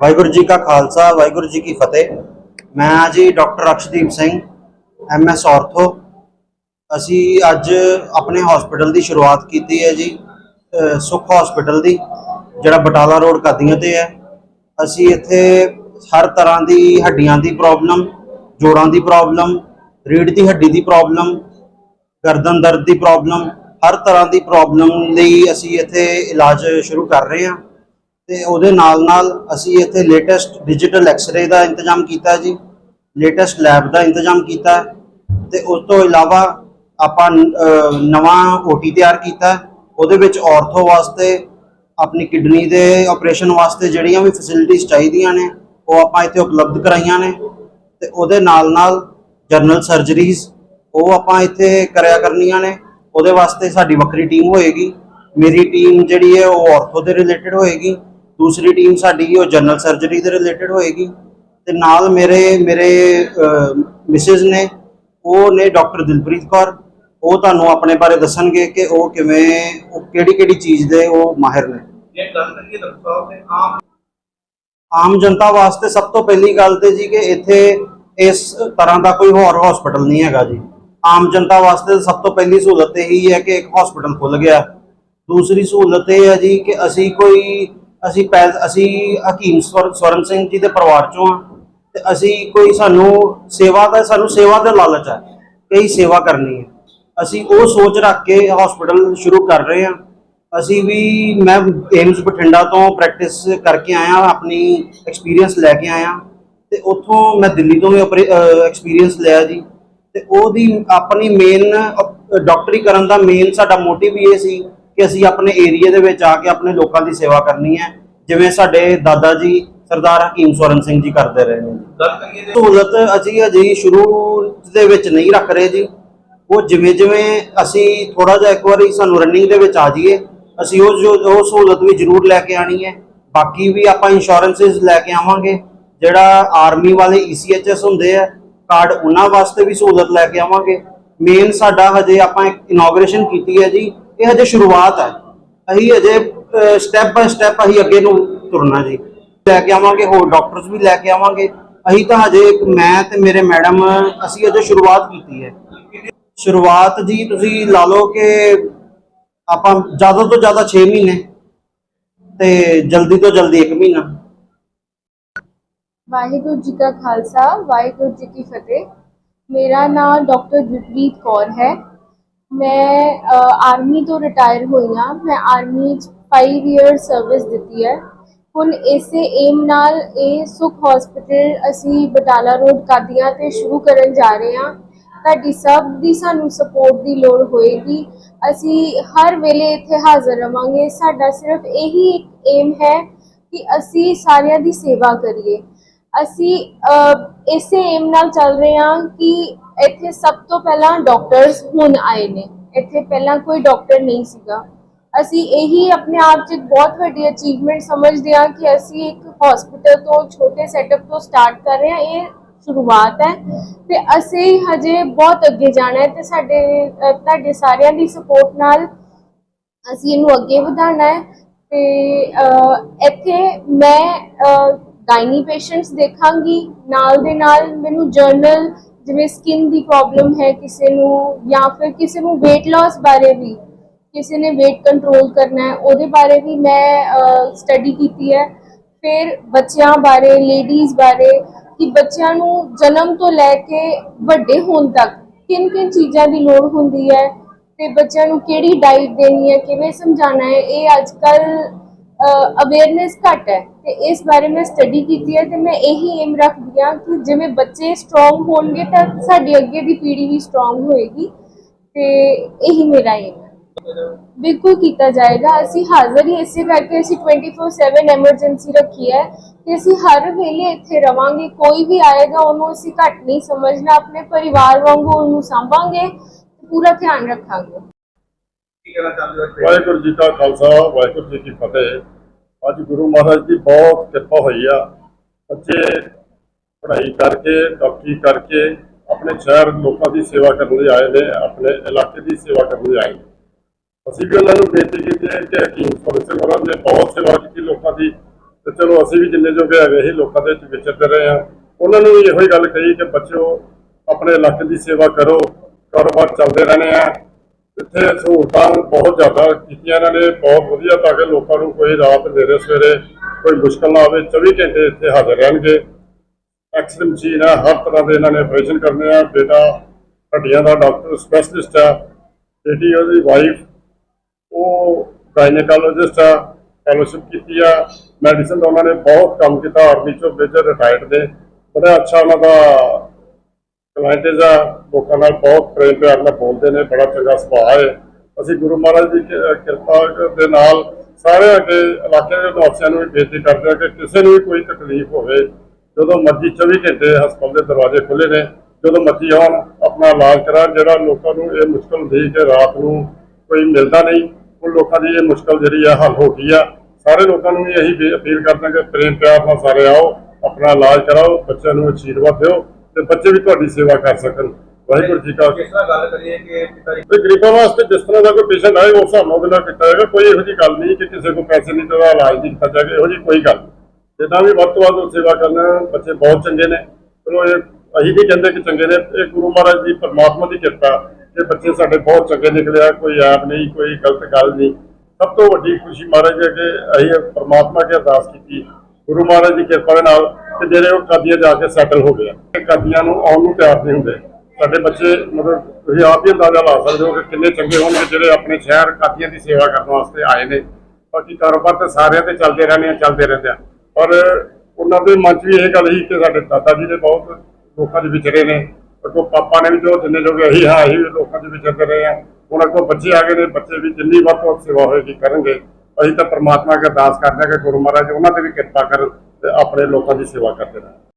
ਵਾਹਿਗੁਰੂ ਜੀ ਕਾ ਖਾਲਸਾ, ਵਾਹਿਗੁਰੂ ਜੀ ਕੀ ਫਤਿਹ। ਮੈਂ ਹਾਂ ਜੀ doctor Akshdeep Singh MS ortho ਅਸੀਂ ਅੱਜ ਆਪਣੇ ਹਸਪੀਟਲ ਦੀ ਸ਼ੁਰੂਆਤ ਕੀਤੀ ਹੈ ਜੀ ਅਹ ਸੁੱਖ ਹਸਪੀਟਲ ਦੀ, ਜਿਹੜਾ ਬਟਾਲਾ ਰੋਡ ਕਾਦੀਆਂ ਤੇ ਹੈ। ਅਸੀਂ ਇੱਥੇ ਹਰ ਤਰ੍ਹਾਂ ਦੀ ਹੱਡੀਆਂ ਦੀ ਪ੍ਰੋਬਲਮ, ਜੋੜਾਂ ਦੀ ਪ੍ਰੋਬਲਮ, ਰੀੜ੍ਹ ਦੀ ਹੱਡੀ ਦੀ ਪ੍ਰੋਬਲਮ, ਗਰਦਨ ਦਰਦ ਦੀ ਪ੍ਰੋਬਲਮ, ਹਰ ਤਰ੍ਹਾਂ ਦੀ ਪ੍ਰੋਬਲਮ ਲਈ ਅਸੀਂ ਇੱਥੇ ਇਲਾਜ ਸ਼ੁਰੂ ਕਰ ਰਹੇ ਹਾਂ। ਤੇ ਉਹਦੇ ਨਾਲ ਨਾਲ ਅਸੀਂ ਇੱਥੇ ਲੇਟੈਸਟ ਡਿਜੀਟਲ ਐਕਸ-ਰੇ ਦਾ ਇੰਤਜ਼ਾਮ ਕੀਤਾ ਜੀ ਲੇਟੈਸਟ ਲੈਬ ਦਾ ਇੰਤਜ਼ਾਮ ਕੀਤਾ ਹੈ ਤੇ ਉਸ ਤੋਂ ਇਲਾਵਾ ਆਪਾਂ ਅਹ, ਨਵਾਂ ਓਟੀ ਤਿਆਰ ਕੀਤਾ। ਉਹਦੇ ਵਿੱਚ ਔਰਥੋ ਵਾਸਤੇ ਆਪਣੀ ਕਿਡਨੀ ਦੇ ਆਪਰੇਸ਼ਨ ਵਾਸਤੇ ਜਿਹੜੀਆਂ ਵੀ ਫੈਸਿਲਿਟੀਆਂ ਚਾਹੀਦੀਆਂ ਨੇ ਉਹ ਆਪਾਂ ਇੱਥੇ ਉਪਲਬਧ ਕਰਾਈਆਂ ਨੇ ਤੇ ਉਹਦੇ ਨਾਲ ਨਾਲ ਜਨਰਲ ਸਰਜਰੀਜ਼ ਉਹ ਆਪਾਂ ਇੱਥੇ ਕਰਿਆ ਕਰਨੀਆਂ ਨੇ। ਉਹਦੇ ਵਾਸਤੇ ਸਾਡੀ ਵੱਖਰੀ ਟੀਮ ਹੋਏਗੀ। ਮੇਰੀ ਟੀਮ ਜਿਹੜੀ ਹੈ ਉਹ ਔਰਥੋ ਦੇ ਰਿਲੇਟਡ ਹੋਏਗੀ। ਦੂਸਰੀ ਟੀਮ ਸਾਡੀ ਉਹ ਜਨਰਲ ਸਰਜਰੀ ਦੇ ਰਿਲੇਟਡ ਹੋਏਗੀ ਤੇ ਨਾਲ ਮੇਰੇ ਮੇਰੇ ਮਿਸਿਸ ਨੇ ਉਹ ਨੇ ਡਾਕਟਰ ਦਿਲਪ੍ਰੀਤ ਕੌਰ ਉਹ ਤੁਹਾਨੂੰ ਆਪਣੇ ਬਾਰੇ ਦੱਸਣਗੇ ਕਿ ਉਹ ਕਿਵੇਂ ਉਹ ਕਿਹੜੀ ਕਿਹੜੀ ਚੀਜ਼ ਦੇ ਉਹ ਮਾਹਿਰ ਨੇ। ਜੇ ਗੱਲ ਕਰੀਏ ਡਾਕਟਰ ਸਾਹਿਬ ਤੇ ਆਮ ਆਮ ਜਨਤਾ ਵਾਸਤੇ ਸਭ ਤੋਂ ਪਹਿਲੀ ਗੱਲ ਤੇ ਜੀ ਕਿ ਇੱਥੇ ਇਸ ਤਰ੍ਹਾਂ ਦਾ ਕੋਈ ਹੋਰ ਹਸਪੀਟਲ ਨਹੀਂ ਹੈਗਾ ਜੀ। ਆਮ ਜਨਤਾ ਵਾਸਤੇ ਸਭ ਤੋਂ ਪਹਿਲੀ ਸਹੂਲਤ ਇਹ ਹੀ ਹੈ ਕਿ ਇੱਕ ਹਸਪੀਟਲ ਖੁੱਲ ਗਿਆ। ਦੂਸਰੀ ਸਹੂਲਤ ਇਹ ਹੈ ਜੀ ਕਿ ਅਸੀਂ ਕੋਈ ਅਸੀਂ ਪੈ ਅਸੀਂ ਹਕੀਮ ਸਵਰ- ਸਵਰਨ ਸਿੰਘ ਜੀ ਦੇ ਪਰਿਵਾਰ ਚੋਂ ਆ ਤੇ ਅਸੀਂ ਕੋਈ ਸਾਨੂੰ ਸੇਵਾ ਦਾ ਸਾਨੂੰ ਸੇਵਾ ਦਾ ਲਾਲਚ ਹੈ ਕਈ ਸੇਵਾ ਕਰਨੀ ਹੈ ਅਸੀਂ ਉਹ ਸੋਚ ਰੱਖ ਕੇ ਹਸਪੀਟਲ ਸ਼ੁਰੂ ਕਰ ਰਹੇ ਹਾਂ। ਅਸੀਂ ਵੀ, ਮੈਂ ਏਮਸ ਬਠਿੰਡਾ ਤੋਂ ਪ੍ਰੈਕਟਿਸ ਕਰਕੇ ਆਇਆ, ਆਪਣੀ ਐਕਸਪੀਰੀਅੰਸ ਲੈ ਕੇ ਆਇਆ। ਤੇ ਉੱਥੋਂ ਮੈਂ ਦਿੱਲੀ ਤੋਂ ਵੀ ਐਕਸਪੀਰੀਅੰਸ ਲਿਆ ਜੀ। ਤੇ ਉਹਦੀ ਆਪਣੀ ਮੇਨ ਡਾਕਟਰੀ ਕਰਨ ਦਾ ਮੇਨ ਸਾਡਾ ਮੋਟਿਵ ਇਹ ਸੀ ਕਿ ਅਸੀਂ ਆਪਣੇ ਏਰੀਆ ਦੇ ਵਿੱਚ ਆ ਕੇ ਆਪਣੇ ਲੋਕਾਂ ਦੀ ਸੇਵਾ ਕਰਨੀ ਹੈ ਜਿਵੇਂ ਸਾਡੇ ਦਾਦਾ ਜੀ ਸਰਦਾਰ ਹਕੀਮ ਸਵਰਨ ਸਿੰਘ ਜੀ ਕਰਦੇ ਰਹੇ ਨੇ। ਗੱਲ ਕਰੀਏ ਤੇ ਸਹੂਲਤ ਅਸੀਂ ਅਜੇ ਸ਼ੁਰੂ ਦੇ ਵਿੱਚ ਨਹੀਂ ਰੱਖ ਰਹੇ ਜੀ। ਉਹ ਜਿਵੇਂ ਜਿਵੇਂ ਅਸੀਂ ਥੋੜਾ ਜਿਹਾ ਇੱਕ ਵਾਰੀ ਸਾਨੂੰ ਰਨਿੰਗ ਦੇ ਵਿੱਚ ਆ ਜਾਈਏ ਅਸੀਂ ਉਹ ਜੋ ਉਹ ਸਹੂਲਤ ਵੀ ਜ਼ਰੂਰ ਲੈ ਕੇ ਆਣੀ ਹੈ। ਬਾਕੀ ਵੀ ਆਪਾਂ ਇੰਸ਼ੋਰੈਂਸਸ ਲੈ ਕੇ ਆਵਾਂਗੇ ਜਿਹੜਾ ਆਰਮੀ ਵਾਲੇ ECHS ਹੁੰਦੇ ਆ ਕਾਰਡ ਉਹਨਾਂ ਵਾਸਤੇ ਵੀ ਸਹੂਲਤ ਲੈ ਕੇ ਆਵਾਂਗੇ। ਮੇਨ ਸਾਡਾ ਹਜੇ ਆਪਾਂ ਇਨੋਗ੍ਰੇਸ਼ਨ ਕੀਤੀ ਹੈ ਜੀ ਇਹ ਹਜੇ ਸ਼ੁਰੂਆਤ ਹੈ। ਅਸੀਂ ਹਜੇ ਸਟੈਪ ਬਾਏ ਸਟੈਪ ਅਸੀਂ ਅੱਗੇ ਨੂੰ ਤੁਰਨਾ ਜੀ। ਲੈ ਕੇ ਆਵਾਂਗੇ, ਹੋਰ ਡਾਕਟਰਸ ਵੀ ਲੈ ਕੇ ਆਵਾਂਗੇ। ਅਸੀਂ ਤਾਂ ਹਜੇ ਮੈਂ ਤੇ ਮੇਰੇ ਮੈਡਮ ਅਸੀਂ ਅਜੇ ਸ਼ੁਰੂਆਤ ਕੀਤੀ ਹੈ। ਸ਼ੁਰੂਆਤ ਜੀ ਤੁਸੀਂ ਲਾ ਲਓ ਕਿ ਆਪਾਂ ਜ਼ਿਆਦਾ ਤੋਂ ਜ਼ਿਆਦਾ 6 ਮਹੀਨੇ ਤੇ ਜਲਦੀ ਤੋਂ ਜਲਦੀ 1 ਮਹੀਨਾ। ਵਾਹਿਗੁਰੂ ਜੀ ਕਾ ਖਾਲਸਾ, ਵਾਹਿਗੁਰੂ ਜੀ ਕੀ ਫਤਿਹ। ਮੇਰਾ ਨਾਮ ਡਾਕਟਰ ਗੁਰਪ੍ਰੀਤ ਕੌਰ ਹੈ। ਮੈਂ ਆਰਮੀ ਤੋਂ ਰਿਟਾਇਰ ਹੋਈ ਹਾਂ। ਮੈਂ ਆਰਮੀ 'ਚ 5 ਇਅਰ ਸਰਵਿਸ ਦਿੱਤੀ ਹੈ। ਹੁਣ ਇਸੇ ਏਮ ਨਾਲ ਇਹ ਸੁਖ ਹਸਪੀਟਲ ਅਸੀਂ ਬਟਾਲਾ ਰੋਡ ਕਾਦੀਆਂ ਤੇ ਸ਼ੁਰੂ ਕਰਨ ਜਾ ਰਹੇ ਹਾਂ। ਤੁਹਾਡੀ ਸਭ ਦੀ ਸਾਨੂੰ ਸਪੋਰਟ ਦੀ ਲੋੜ ਹੋਏਗੀ। ਅਸੀਂ ਹਰ ਵੇਲੇ ਇੱਥੇ ਹਾਜ਼ਰ ਰਵਾਂਗੇ। ਸਾਡਾ ਸਿਰਫ ਇਹੀ ਇੱਕ ਏਮ ਹੈ ਕਿ ਅਸੀਂ ਸਾਰਿਆਂ ਦੀ ਸੇਵਾ ਕਰੀਏ। ਅਸੀਂ ਇਸੇ ਏਮ ਨਾਲ ਚੱਲ ਰਹੇ ਹਾਂ ਕਿ ਇੱਥੇ ਸਭ ਤੋਂ ਪਹਿਲਾਂ ਡਾਕਟਰਸ ਹੁਣ ਆਏ ਨੇ। ਇੱਥੇ ਪਹਿਲਾਂ ਕੋਈ ਡਾਕਟਰ ਨਹੀਂ ਸੀਗਾ। ਅਸੀਂ ਇਹੀ ਆਪਣੇ ਆਪ 'ਚ ਇੱਕ ਬਹੁਤ ਵੱਡੀ ਅਚੀਵਮੈਂਟ ਸਮਝਦੇ ਹਾਂ ਕਿ ਅਸੀਂ ਇੱਕ ਹਸਪੀਟਲ ਤੋਂ ਛੋਟੇ ਸੈਟਅਪ ਤੋਂ ਸਟਾਰਟ ਕਰ ਰਹੇ ਹਾਂ। ਇਹ ਸ਼ੁਰੂਆਤ ਹੈ ਤੇ ਅਸੀਂ ਹਜੇ ਬਹੁਤ ਅੱਗੇ ਜਾਣਾ ਹੈ ਤੇ ਸਾਡੇ ਤੁਹਾਡੇ ਸਾਰਿਆਂ ਦੀ ਸਪੋਰਟ ਨਾਲ ਅਸੀਂ ਇਹਨੂੰ ਅੱਗੇ ਵਧਾਉਣਾ ਹੈ ਤੇ ਇੱਥੇ ਮੈਂ ਗਾਇਨੀ ਪੇਸ਼ੈਂਟਸ ਦੇਖਾਂਗੀ, ਨਾਲ ਦੇ ਨਾਲ ਮੈਨੂੰ ਜਰਨਲ ਜਿਵੇਂ ਸਕਿਨ ਦੀ ਪ੍ਰੋਬਲਮ ਹੈ ਕਿਸੇ ਨੂੰ ਜਾਂ ਫਿਰ ਕਿਸੇ ਨੂੰ weight loss ਬਾਰੇ ਵੀ ਕਿਸੇ ਨੇ weight ਕੰਟਰੋਲ ਕਰਨਾ ਹੈ, ਉਹਦੇ ਬਾਰੇ ਵੀ ਮੈਂ ਸਟੱਡੀ ਕੀਤੀ ਹੈ। ਫਿਰ ਬੱਚਿਆਂ ਬਾਰੇ ਲੇਡੀਜ਼ ਬਾਰੇ ਕਿ ਬੱਚਿਆਂ ਨੂੰ ਜਨਮ ਤੋਂ ਲੈ ਕੇ ਵੱਡੇ ਹੋਣ ਤੱਕ ਕਿੰਨ ਕਿੰਨ ਚੀਜ਼ਾਂ ਦੀ ਲੋੜ ਹੁੰਦੀ ਹੈ ਤੇ ਬੱਚਿਆਂ ਨੂੰ ਕਿਹੜੀ ਡਾਈਟ ਦੇਣੀ ਹੈ, ਕਿਵੇਂ ਸਮਝਾਉਣਾ ਹੈ, ਇਹ ਅੱਜ ਕੱਲ ਅਵੇਅਰਨੈਸ ਘੱਟ ਹੈ ਤੇ ਇਸ ਬਾਰੇ ਮੈਂ ਸਟੱਡੀ ਕੀਤੀ ਹੈ ਤੇ ਮੈਂ ਇਹੀ ਏਮ ਰੱਖਦੀ ਹਾਂ ਕਿ ਜਿਵੇਂ ਬੱਚੇ ਸਟਰੋਂਗ ਹੋਣਗੇ ਤਾਂ ਸਾਡੀ ਅੱਗੇ ਦੀ ਪੀੜ੍ਹੀ ਵੀ ਸਟਰੋਂਗ ਹੋਏਗੀ ਤੇ ਇਹੀ ਮੇਰਾ ਏਮ ਹੈ। ਬਿਲਕੁਲ ਕੀਤਾ ਜਾਏਗਾ। ਅਸੀਂ ਹਾਜ਼ਰ ਹੀ ਇਸੇ ਕਰਕੇ ਅਸੀਂ 24/7 ਐਮਰਜੈਂਸੀ ਰੱਖੀ ਹੈ ਕਿ ਅਸੀਂ ਹਰ ਵੇਲੇ ਇੱਥੇ ਰਵਾਂਗੇ। ਕੋਈ ਵੀ ਆਏਗਾ ਉਹਨੂੰ ਅਸੀਂ ਘੱਟ ਨਹੀਂ ਸਮਝਣਾ। ਆਪਣੇ ਪਰਿਵਾਰ ਵਾਂਗੂ ਉਹਨੂੰ ਸੰਭਾਂਗੇ ਪੂਰਾ ਧਿਆਨ ਰੱਖਾਂਗੇ। ਵਾਹਿਗੁਰੂ ਜੀ ਕਾ ਖਾਲਸਾ, ਵਾਹਿਗੁਰੂ ਜੀ ਕੀ ਫਤਿਹ। ਅੱਜ ਗੁਰੂ ਮਹਾਰਾਜ ਦੀ ਬਹੁਤ ਕਿਰਪਾ ਹੋਈ ਆ। ਬੱਚੇ ਪੜ੍ਹਾਈ ਕਰਕੇ ਡਾਕਟਰੀ ਕਰਕੇ ਆਪਣੇ ਸ਼ਹਿਰ ਲੋਕਾਂ ਦੀ ਸੇਵਾ ਕਰਨ ਲਈ ਆਏ ਨੇ, ਆਪਣੇ ਇਲਾਕੇ ਦੀ ਸੇਵਾ ਕਰਨ ਲਈ ਆਏ ਨੇ। ਅਸੀਂ ਵੀ ਉਹਨਾਂ ਨੂੰ ਬੇਨਤੀ ਕੀਤੀ ਹੈ ਕਿ ਹਕੀਮ ਫਰਸੇ ਹੋਰਾਂ ਨੇ ਬਹੁਤ ਸੇਵਾ ਕੀਤੀ ਲੋਕਾਂ ਦੀ ਤੇ ਚਲੋ ਅਸੀਂ ਵੀ ਜਿੰਨੇ ਜੋਗੇ ਹੈਗੇ ਸੀ ਲੋਕਾਂ ਦੇ ਵਿੱਚ ਵਿਚਰਦੇ ਰਹੇ ਆ ਉਹਨਾਂ ਨੂੰ ਵੀ ਇਹੋ ਹੀ ਗੱਲ ਕਹੀ ਕਿ ਬੱਚਿਓ, ਆਪਣੇ ਇਲਾਕੇ ਦੀ ਸੇਵਾ ਕਰੋ, ਕਾਰੋਬਾਰ ਚੱਲਦੇ ਰਹਿਣੇ ਆ। ਇੱਥੇ ਸਹੂਲਤਾਂ ਬਹੁਤ ਜ਼ਿਆਦਾ ਕੀਤੀਆਂ ਇਹਨਾਂ ਨੇ, ਬਹੁਤ ਵਧੀਆ, ਤਾਂ ਕਿ ਲੋਕਾਂ ਨੂੰ ਕੋਈ ਰਾਤ ਨੇਰੇ ਸਵੇਰੇ ਕੋਈ ਮੁਸ਼ਕਲ ਨਾ ਆਵੇ 24 ਘੰਟੇ ਇੱਥੇ ਹਾਜ਼ਰ ਰਹਿਣਗੇ। ਐਕਸਰੇ ਮਸ਼ੀਨ ਹੈ, ਹਰ ਤਰ੍ਹਾਂ ਦੇ ਇਹਨਾਂ ਨੇ ਆਪਰੇਸ਼ਨ ਕਰਨੇ ਆ। ਬੇਟਾ, ਹੱਡੀਆਂ ਦਾ ਡਾਕਟਰ ਸਪੈਸ਼ਲਿਸਟ ਆ। ਬੇਟੀ, ਉਹਦੀ ਵਾਈਫ ਉਹ ਗਾਇਨੇਕੋਲੋਜਿਸਟ ਆ ਫੈਲੋਸ਼ਿਪ ਕੀਤੀ ਆ। ਮੈਡੀਸਨ ਦਾ ਉਹਨਾਂ ਨੇ ਬਹੁਤ ਕੰਮ ਕੀਤਾ ਆਰਮੀ ਚੋਂ ਮੇਜਰ ਰਿਟਾਇਰਡ ਨੇ। ਬੜਾ ਅੱਛਾ ਉਹਨਾਂ ਦਾ ਕਲਾਇੰਟਸ ਆ ਲੋਕਾਂ ਨਾਲ ਬਹੁਤ ਪ੍ਰੇਮ ਪਿਆਰ ਨਾਲ ਬੋਲਦੇ ਨੇ, ਬੜਾ ਚੰਗਾ ਸੁਭਾਅ ਹੈ। ਅਸੀਂ ਗੁਰੂ ਮਹਾਰਾਜ ਦੀ ਕਿ- ਕਿਰਪਾ ਦੇ ਨਾਲ ਸਾਰੇ ਅੱਗੇ ਇਲਾਕੇ ਦੇ ਵਾਸੀਆਂ ਨੂੰ ਵੀ ਬੇਨਤੀ ਕਰਦੇ ਹਾਂ ਕਿ ਕਿਸੇ ਨੂੰ ਵੀ ਕੋਈ ਤਕਲੀਫ ਹੋਵੇ, ਜਦੋਂ ਮਰਜ਼ੀ 24 ਘੰਟੇ ਹਸਪਤਾਲ ਦੇ ਦਰਵਾਜ਼ੇ ਖੁੱਲੇ ਨੇ, ਜਦੋਂ ਮਰਜ਼ੀ ਆਉਣ, ਆਪਣਾ ਇਲਾਜ ਕਰਾਉਣ, ਜਿਹੜਾ ਲੋਕਾਂ ਨੂੰ ਇਹ ਮੁਸ਼ਕਲ ਹੁੰਦੀ ਕਿ ਰਾਤ ਨੂੰ ਕੋਈ ਮਿਲਦਾ ਨਹੀਂ, ਉਹ ਲੋਕਾਂ ਦੀ ਇਹ ਮੁਸ਼ਕਲ ਜਿਹੜੀ ਆ, ਹੱਲ ਹੋ ਗਈ ਆ। ਸਾਰੇ ਲੋਕਾਂ ਨੂੰ ਵੀ ਇਹੀ ਅਪੀਲ ਕਰਦੇ ਹਾਂ ਕਿ ਪ੍ਰੇਮ ਪਿਆਰ ਨਾਲ ਸਾਰੇ ਆਓ, ਆਪਣਾ ਇਲਾਜ ਕਰਾਓ, ਬੱਚਿਆਂ ਨੂੰ ਅਸ਼ੀਰਵਾਦ ਦਿਓ। ਤੇ ਬੱਚੇ ਵੀ ਤੁਹਾਡੀ ਸੇਵਾ ਕਰ ਸਕਣ। ਵਾਹਿਗੁਰੂ ਜੀ ਕਾ ਕਿਸ ਤਰ੍ਹਾਂ ਗੱਲ ਕਰੀਏ ਕਿ ਪਿਤਾ ਜੀ ਗਰੀਬਾਂ ਵਾਸਤੇ ਜਿਸ ਤਰ੍ਹਾਂ ਦਾ ਕੋਈ ਪੇਸ਼ੈਂਟ ਆਏ ਉਸ ਹਿਸਾਬ ਨਾਲ ਉਹਦੇ ਨਾਲ ਕੀਤਾ ਜਾਏਗਾ। ਕੋਈ ਇਹੋ ਜਿਹੀ ਗੱਲ ਨਹੀਂ ਕਿ ਕਿਸੇ ਕੋਲ ਪੈਸੇ ਨਹੀਂ ਤੇ ਇਲਾਜ ਨਹੀਂ ਕੀਤਾ ਜਾਏਗਾ। ਇਹੋ ਜਿਹੀ ਕੋਈ ਗੱਲ। ਜਿੱਦਾਂ ਵੀ ਵੱਧ ਤੋਂ ਵੱਧ ਸੇਵਾ ਕਰਨਾ ਬੱਚੇ ਬਹੁਤ ਚੰਗੇ ਨੇ। ਚਲੋ ਇਹ ਅਸੀਂ ਨਹੀਂ ਕਹਿੰਦੇ ਕਿ ਚੰਗੇ ਨੇ। ਇਹ ਗੁਰੂ ਮਹਾਰਾਜ ਦੀ ਪਰਮਾਤਮਾ ਦੀ ਕਿਰਪਾ ਕਿ ਬੱਚੇ ਸਾਡੇ ਬਹੁਤ ਚੰਗੇ ਨਿਕਲਿਆ। ਕੋਈ ਐਬ ਨਹੀਂ ਕੋਈ ਗਲਤ ਗੱਲ ਨਹੀਂ। ਸਭ ਤੋਂ ਵੱਡੀ ਖੁਸ਼ੀ ਮਹਾਰਾਜ ਹੈ ਕਿ ਅਸੀਂ ਪਰਮਾਤਮਾ ਕੇ ਅਰਦਾਸ ਕੀਤੀ। ਗੁਰੂ ਮਹਾਰਾਜ ਦੀ ਕਿਰਪਾ ਦੇ ਨਾਲ ਕਿ ਜਿਹੜੇ ਉਹ ਕਾਦੀਆਂ ਜਾ ਕੇ ਸੈਟਲ ਹੋ ਗਏ ਆ। ਕਾਦੀਆਂ ਨੂੰ ਆਉਣ ਨੂੰ ਤਿਆਰ ਨਹੀਂ ਹੁੰਦੇ। ਸਾਡੇ ਬੱਚੇ ਮਤਲਬ ਤੁਸੀਂ ਆਪ ਹੀ ਅੰਦਾਜ਼ਾ ਲਾ ਸਕਦੇ ਹੋ ਕਿ ਕਿੰਨੇ ਚੰਗੇ ਹੋਣਗੇ ਜਿਹੜੇ ਆਪਣੇ ਸ਼ਹਿਰ ਕਾਦੀਆਂ ਦੀ ਸੇਵਾ ਕਰਨ ਵਾਸਤੇ ਆਏ ਨੇ। ਬਾਕੀ ਕਾਰੋਬਾਰ ਤੇ ਸਾਰਿਆਂ ਤੇ ਚੱਲਦੇ ਰਹਿੰਦੇ ਆ, ਚੱਲਦੇ ਰਹਿੰਦੇ ਆ। ਪਰ ਉਹਨਾਂ ਦੇ ਮਨ 'ਚ ਵੀ ਇਹ ਗੱਲ ਸੀ ਕਿ ਸਾਡੇ ਦਾਦਾ ਜੀ ਨੇ ਬਹੁਤ ਲੋਕਾਂ ਦੇ ਵਿਚਰੇ ਨੇ। ਅੱਗੋਂ ਪਾਪਾ ਨੇ ਵੀ ਜੋ ਜਿੰਨੇ ਜੋਗੇ ਅਸੀਂ ਹਾਂ, ਅਸੀਂ ਲੋਕਾਂ ਦੇ ਵਿਚਰਦੇ ਰਹੇ ਆ। ਹੁਣ ਅੱਗੋਂ ਬੱਚੇ ਆ ਗਏ ਨੇ, ਬੱਚੇ ਵੀ ਜਿੰਨੀ ਵੱਧ ਤੋਂ ਵੱਧ ਸੇਵਾ ਹੋਏਗੀ ਕਰਨਗੇ। ਅਸੀਂ ਤਾਂ ਪ੍ਰਮਾਤਮਾ ਅੱਗੇ ਅਰਦਾਸ ਕਰਦੇ ਹਾਂ ਕਿ ਗੁਰੂ ਮਹਾਰਾਜ ਉਹਨਾਂ ਤੇ ਵੀ ਕਿਰਪਾ ਕਰਨ ਤੇ ਆਪਣੇ ਲੋਕਾਂ ਦੀ ਸੇਵਾ ਕਰਦੇ ਰਹਿਣ।